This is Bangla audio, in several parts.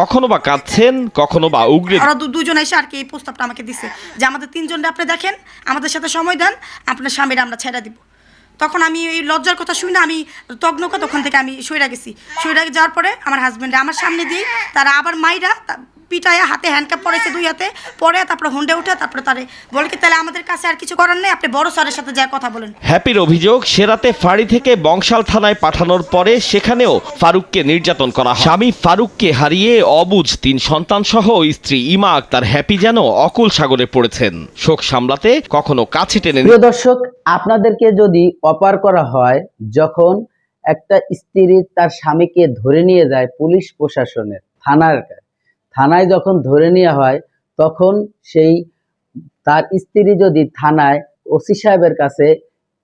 কখনো বা কাঁদছেন, কখনো বা উগ্রে দুজন এসে আর কি এই প্রস্তাবটা আমাকে দিছে, যে আমাদের তিনজনটা আপনি দেখেন, আমাদের সাথে সময় দেন, আপনার স্বামীর আমরা ছেড়ে দিব। তখন আমি এই লজ্জার কথা শুনে আমি তগ্নকা তখন থেকে আমি সইরা গেছি। সইরা যাওয়ার পরে আমার হাজব্যান্ডে আমার সামনে দিয়ে তারা আবার মাইরা পিটায় হাতে হ্যান্ডকাপ পরেছে দুই হাতে পরে তারপরে হুন্ডে উঠে তারপরে তারে বলে কি তাহলে আমাদের কাছে আর কিছু করার নেই আপনি বড় স্যারের সাথে যা কথা বলেন। হ্যাপির অভিযোগ সেরাতে ফাঁড়ি থেকে বংশাল থানায় পাঠানোর পরে সেখানেও ফারুককে নির্যাতন করা হয়। স্বামী ফারুককে হারিয়ে অবুজ তিন সন্তান সহ স্ত্রী ইমা আক্তার হ্যাপি যেন অকুল সাগরে পড়েছেন। শোক সামলাতে কখনো কাছে টেনে প্রিয় দর্শক আপনাদেরকে যদি অপার করা হয় যখন একটা স্ত্রী তার স্বামীকে ধরে নিয়ে যায় পুলিশ প্রশাসনের থানার কাছে, থানায় যখন ধরে নেওয়া হয়, তখন সেই তার স্ত্রী যদি থানায় ওসি সাহেবের কাছে,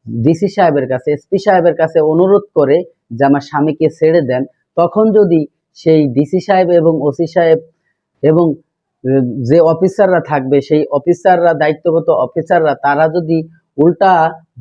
ডিসি সাহেবের কাছে, এসপি সাহেবের কাছে অনুরোধ করে যে আমার স্বামীকে ছেড়ে দেন, তখন যদি সেই ডিসি সাহেব এবং ওসি সাহেব এবং যে অফিসাররা থাকবে, সেই অফিসাররা, দায়িত্বগত অফিসাররা, তারা যদি উল্টা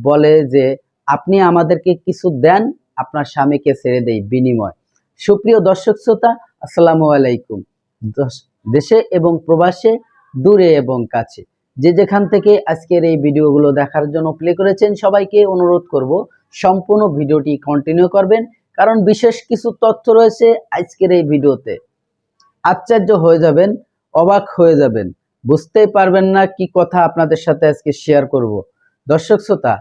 বলে যে আপনি আমাদেরকে কিছু দেন, আপনার স্বামীকে ছেড়ে দেই বিনিময়। সুপ্রিয় দর্শক শ্রোতা, আসসালামু আলাইকুম। দশ- এবং প্রবাসে, দূরে এবং কাছে। যে যেখান থেকে আজকের এই ভিডিওগুলো দেখার জন্য প্লে করেছেন, সবাইকে অনুরোধ করব, সম্পূর্ণ ভিডিওটি কন্টিনিউ করবেন, কারণ বিশেষ কিছু তথ্য রয়েছে আজকের এই ভিডিওতে। আশ্চর্য হয়ে যাবেন, অবাক হয়ে যাবেন। বুঝতেই পারবেন না কি কথা আপনাদের সাথে আজকে শেয়ার করব। দর্শক শ্রোতা,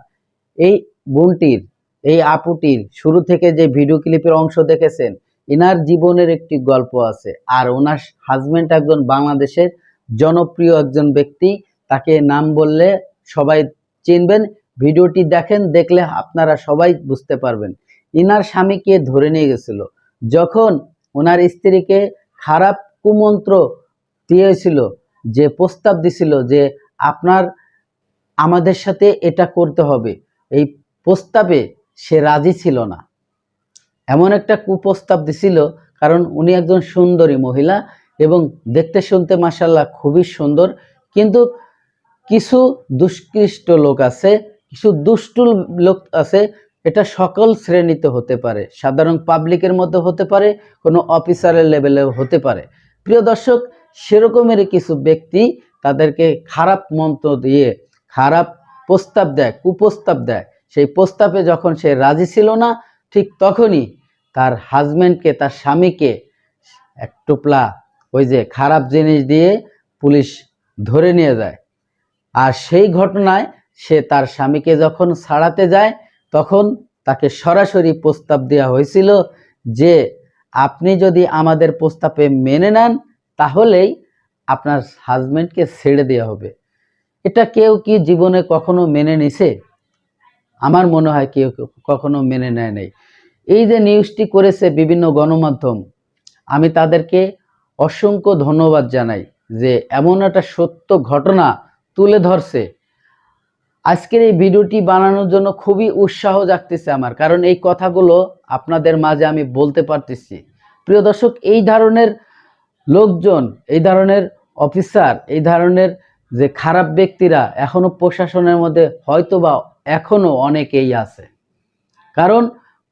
এই বোনটির, এই আপুটির শুরু থেকে যে ভিডিও ক্লিপের অংশ দেখেছেন ইনার জীবনের একটি গল্প আছে। আর ওনার হাজবেন্ড একজন বাংলাদেশের জনপ্রিয় একজন ব্যক্তি। তাকে নাম বললে সবাই চিনবেন। ভিডিওটি দেখেন, দেখলে আপনারা সবাই বুঝতে পারবেন। ইনার স্বামীকে ধরে নিয়ে গেছিল। যখন ওনার স্ত্রীকে খারাপ কুমন্ত্র দিয়েছিল, যে প্রস্তাব দিছিল যে আপনার, আমাদের সাথে এটা করতে হবে, এই প্রস্তাবে সে রাজি ছিল না। এমন একটা কুপ্রস্তাব দিছিল, কারণ উনি একজন সুন্দরী মহিলা এবং দেখতে শুনতে মাসাল্লাহ খুবই সুন্দর। কিন্তু কিছু দুষ্কৃষ্ট লোক আছে, কিছু দুষ্টু লোক আছে, এটা সকল শ্রেণীতে হতে পারে। সাধারণ পাবলিকের মধ্যে হতে পারে, কোনো অফিসারের লেভেলে হতে পারে। প্রিয় দর্শক সেরকমেরই কিছু ব্যক্তি তাদেরকে খারাপ মন্ত্র দিয়ে, খারাপ প্রস্তাব দেয়, কুপ্রস্তাব দেয়। সেই প্রস্তাবে যখন সে রাজি ছিল না ঠিক তখনই তার হাজব্যান্ডকে তার স্বামীকে এক টোপলা ওই যে খারাপ জিনিস দিয়ে পুলিশ ধরে নিয়ে যায়। আর সেই ঘটনায় সে তার স্বামীকে যখন ছাড়াতে যায়, তখন তাকে সরাসরি প্রস্তাব দেওয়া হয়েছিল যে, আপনি যদি আমাদের প্রস্তাবে মেনে নেন, তাহলেই আপনার হাজব্যান্ডকে ছেড়ে দেওয়া হবে। এটা কেউ কি জীবনে কখনো মেনে নিছে? আমার মনে হয় কেউ কখনো মেনে নেয় নাই। এই যে নিউজটি করেছে বিভিন্ন গণমাধ্যম, আমি তাদেরকে অসংখ্য ধন্যবাদ জানাই যে এমন একটা সত্য ঘটনা তুলে ধরছে। আজকের এই ভিডিওটি বানানোর জন্য খুবই উৎসাহ জাগতেছে আমার, কারণ এই কথাগুলো আপনাদের মাঝে আমি বলতে পারতেছি। প্রিয় দর্শক, এই ধরনের লোকজন, এই ধরনের অফিসার এই ধরনের যে খারাপ ব্যক্তিরা এখনও প্রশাসনের মধ্যে হয়তো বা এখনও অনেকেই আছে। কারণ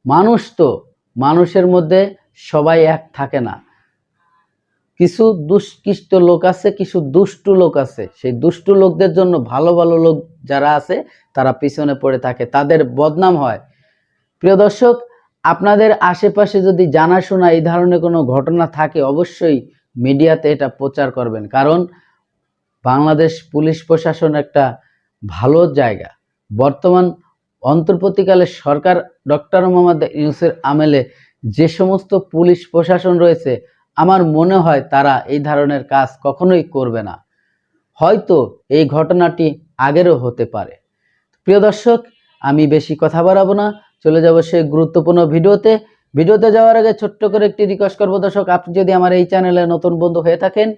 মানুষ তো, মানুষের মধ্যে সবাই এক থাকে না। কিছু দুষ্কৃষ্ট লোক আছে, কিছু দুষ্টু লোক আছে। সেই দুষ্টু লোকদের জন্য ভালো ভালো লোক যারা আছে, তারা পিছনে পড়ে থাকে। তাদের বদনাম হয়। প্রিয় দর্শক, আপনাদের আশেপাশে যদি জানাশোনা এই ধরনের কোনো ঘটনা থাকে, অবশ্যই মিডিয়াতে এটা প্রচার করবেন। কারণ বাংলাদেশ পুলিশ প্রশাসন একটা ভালো জায়গা। বর্তমান অন্তর্বর্তীকালে সরকার ডক্টর মোহাম্মদ ইউনুসের আমেলে যে সমস্ত পুলিশ প্রশাসন রয়েছে, আমার মনে হয় তারা এই ধরনের কাজ কখনোই করবে না। হয়তো এই ঘটনাটি আগেরও হতে পারে। প্রিয় দর্শক, আমি বেশি কথা বাড়াবো না। চলে যাব সেই গুরুত্বপূর্ণ ভিডিওতে। ভিডিওতে যাওয়ার আগে ছোট্ট করে একটি রিকোয়েস্ট করব দর্শক, আপনি যদি আমার এই চ্যানেলে নতুন বন্ধু হয়ে থাকেন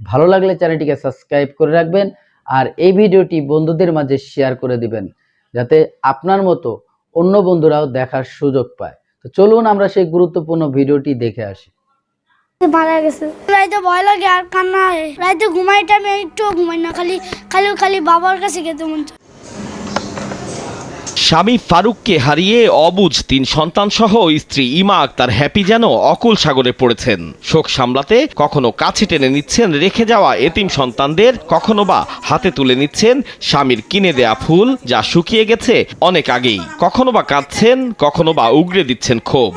ভালো লাগলে চ্যানেলটিকে সাবস্ক্রাইব করে রাখবেন আর এই ভিডিওটি বন্ধুদের মাঝে শেয়ার করে দিবেন, যাতে আপনার মতো অন্য বন্ধুরাও দেখার সুযোগ পায়। তো চলুন আমরা সেই গুরুত্বপূর্ণ ভিডিওটি দেখে আসি। মারা গেছে ভয় লাগে আর কান্না হয়। রাইতে একটু ঘুমাই না, খালি খালি খালি বাবার কাছে খেতে মন চায়। স্বামী ফারুককে হারিয়ে অবুজ তিন সন্তান সহ স্ত্রী ইমা আক্তার হ্যাপি যেন অকুল সাগরে পড়েছেন। শোক সামলাতে কখনো কাছে টেনে নিচ্ছেন রেখে যাওয়া এতিম সন্তানদের, কখনো বা হাতে তুলে নিচ্ছেন স্বামীর কিনে দেয়া ফুল যা শুকিয়ে গেছে অনেক আগেই। কখনো বা কাঁদছেন, কখনো বা উগড়ে দিচ্ছেন ক্ষোভ।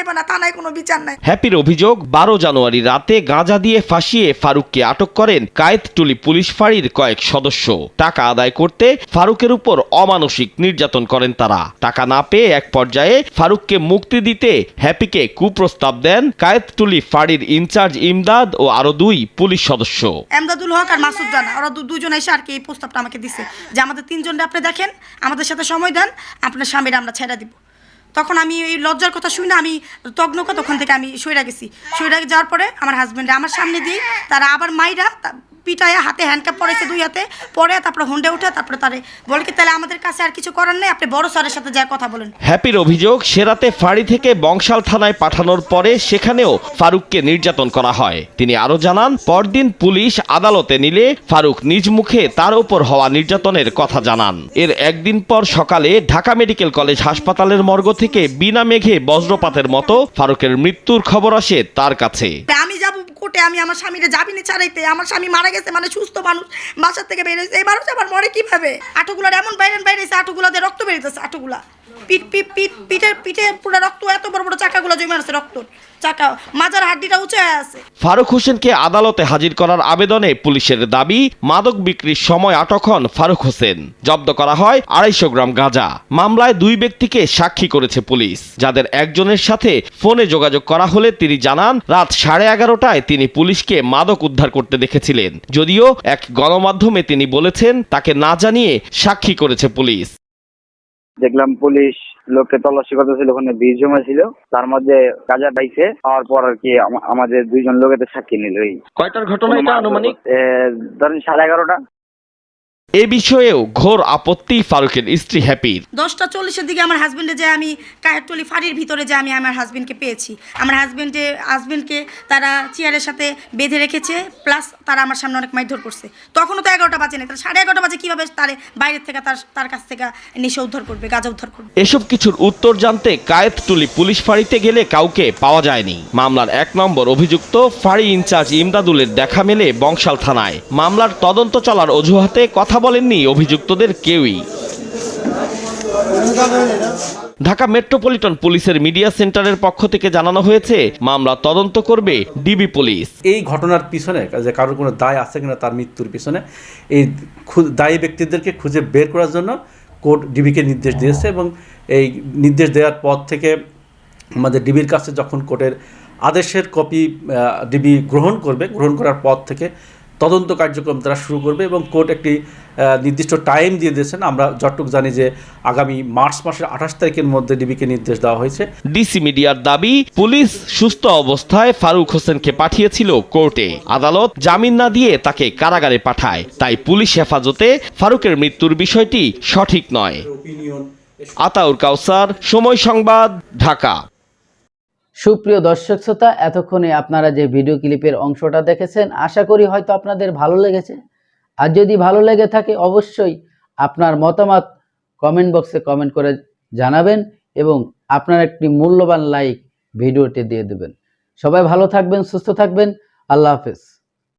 যাইবা না থানায় কোনো বিচার নাই। হ্যাপির অভিযোগ বারো জানুয়ারি রাতে গাঁজা দিয়ে ফাঁসিয়ে ফারুককে আটক করেন কায়েতটুলি পুলিশ ফাঁড়ির কয়েক সদস্য। টাকা আদায় করতে ফারুকের উপর অমানসিক নির্যাতন করেন তারা। টাকা না পেয়ে এক পর্যায়ে ফারুককে মুক্তি দিতে হ্যাপিকে কুপ্রস্তাব দেন কায়েতটুলি ফাঁড়ির ইনচার্জ ইমদাদ ও আরও দুই পুলিশ সদস্য। এমদাদুল হক আর মাসুদ রানা ওরা দুজন এসে আর কি এই প্রস্তাবটা আমাকে দিছে। যে আমাদের তিনজনটা আপনি দেখেন আমাদের সাথে সময় দেন আপনার স্বামীরা আমরা ছেড়ে দিব। তখন আমি এই লজ্জার কথা শুনে আমি তগ্নকা তখন থেকে আমি সইরা গেছি। সইরা যাওয়ার পরে আমার হাজব্যান্ডে আমার সামনে দিয়ে তারা আবার মাইরা পিটায় হাতে হ্যান্ডকাপ পরেছে দুই হাতে, পরে তারপরে হুন্ডে উঠে তারপরে তারে বলে কি, তাহলে আমাদের কাছে আর কিছু করার নেই, আপনি বড় স্যারের সাথে যা কথা বলেন। হ্যাপির অভিযোগ সেরাতে ফাঁড়ি থেকে বংশাল থানায় পাঠানোর পরে সেখানেও ফারুককে নির্যাতন করা হয়। তিনি আরও জানান, পরদিন পুলিশ আদালতে নিলে ফারুক নিজ মুখে তার উপর হওয়া নির্যাতনের কথা জানান। এর একদিন পর সকালে ঢাকা মেডিকেল কলেজ হাসপাতালের মর্গ থেকে বিনা মেঘে বজ্রপাতের মতো ফারুকের মৃত্যুর খবর আসে তার কাছে। কোর্টে আমি আমার স্বামীরে যাবিনি ছাড়াইতে, আমার স্বামী মারা গেছে মানে সুস্থ মানুষ, বাসার থেকে বেরিয়েছে এই মানুষ আবার মরে কীভাবে? আটুগুলার এমন বাইরে বাইরেছে আটোগুলাতে রক্ত বেরিয়েছে, আটুগুলা। পিঠ পিঠ পিঠ, পিঠের পিঠে পুরো রক্ত, এত বড় বড় চাকাগুলো জমে আছে রক্ত চাকা, মাজার হাড্ডিটা উঁচে আছে। ফারুক হোসেনকে আদালতে হাজির করার আবেদনে পুলিশের দাবি, মাদক বিক্রির সময় আটক হন ফারুক হোসেন। জব্দ করা হয় আড়াইশো গ্রাম গাঁজা। মামলায় দুই ব্যক্তিকে সাক্ষী করেছে পুলিশ। যাদের একজনের সাথে ফোনে যোগাযোগ করা হলে তিনি জানান, রাত সাড়ে এগারোটায় তিনি পুলিশকে মাদক উদ্ধার করতে দেখেছিলেন। যদিও এক গণমাধ্যমে তিনি বলেছেন, তাকে না জানিয়ে সাক্ষী করেছে পুলিশ। দেখলাম পুলিশ লোককে তল্লাশি করতেছিল ওখানে বীজ জমা ছিল তার মধ্যে কাজা পাইছে পাওয়ার পর আর কি আমাদের দুইজন লোকের সাক্ষী নিল এই। কয়টার ঘটনা এটা আনুমানিক? ধরেন সাড়ে এগারোটা। এ বিষয়েও ঘোর আপত্তি ফারুকের স্ত্রী হ্যাপির। দশটা চল্লিশের দিকে আমার হাজবেন্ডে যে আমি কাহেরটলি ফাড়ির ভিতরে যে আমি আমার হাজবেন্ডকে পেয়েছি। আমার হাজবেন্ডে হাজবেন্ডকে তারা চেয়ারের সাথে বেঁধে রেখেছে প্লাস তারা আমার সামনে অনেক মারধর করছে। তখনও তো এগারোটা বাজে না তাহলে সাড়ে এগারোটা বাজে কীভাবে তারে বাইরের থেকে তার তার কাছ থেকে নেশা উদ্ধার করবে গাঁজা উদ্ধার করবে? এসব কিছুর উত্তর জানতে কায়েতটুলি পুলিশ ফাঁড়িতে গেলে কাউকে পাওয়া যায়নি। মামলার এক নম্বর অভিযুক্ত ফাঁড়ি ইনচার্জ ইমদাদুলের দেখা মেলে বংশাল থানায়। মামলার তদন্ত চলার অজুহাতে কথা বলেননি, অভিযুক্তদের কেউই। ঢাকা মেট্রোপলিটন পুলিশের মিডিয়া সেন্টারের পক্ষ থেকে জানানো হয়েছে, মামলা তদন্ত করবে ডিবি পুলিশ। এই ঘটনার পিছনে, যে কারোর কোনো দায় আছে কিনা তার মৃত্যুর পিছনে, এই দায়ী ব্যক্তিদেরকে খুঁজে বের করার জন্য কোর্ট ডিবিকে নির্দেশ দিয়েছে এবং এই নির্দেশ দেওয়ার পর থেকে আমাদের ডিবির কাছে যখন কোর্টের আদেশের কপি ডিবি গ্রহণ করবে, গ্রহণ করার পর থেকে তদন্ত কার্যক্রম তারা শুরু করবে এবং কোর্ট একটি নির্দিষ্ট টাইম দিয়ে দিয়েছেন। আমরা যতটুকু জানি যে আগামী মার্চ মাসের আঠাশ তারিখের মধ্যে ডিবিকে নির্দেশ দেওয়া হয়েছে। ডিসি মিডিয়ার দাবি পুলিশ সুস্থ অবস্থায় ফারুক হোসেনকে পাঠিয়েছিল কোর্টে। আদালত জামিন না দিয়ে তাকে কারাগারে পাঠায়। তাই পুলিশ হেফাজতে ফারুকের মৃত্যুর বিষয়টি সঠিক নয়। আতাউর কাউসার সময় সংবাদ ঢাকা। সুপ্রিয় দর্শক শ্রোতা, এতক্ষণে আপনারা যে ভিডিও ক্লিপের অংশটা দেখেছেন, আশা করি হয়তো আপনাদের ভালো লেগেছে। আর যদি ভালো লেগে থাকে, অবশ্যই আপনার মতামত কমেন্ট বক্সে কমেন্ট করে জানাবেন এবং আপনার একটি মূল্যবান লাইক ভিডিওটি দিয়ে দেবেন। সবাই ভালো থাকবেন, সুস্থ থাকবেন। আল্লাহ হাফেজ।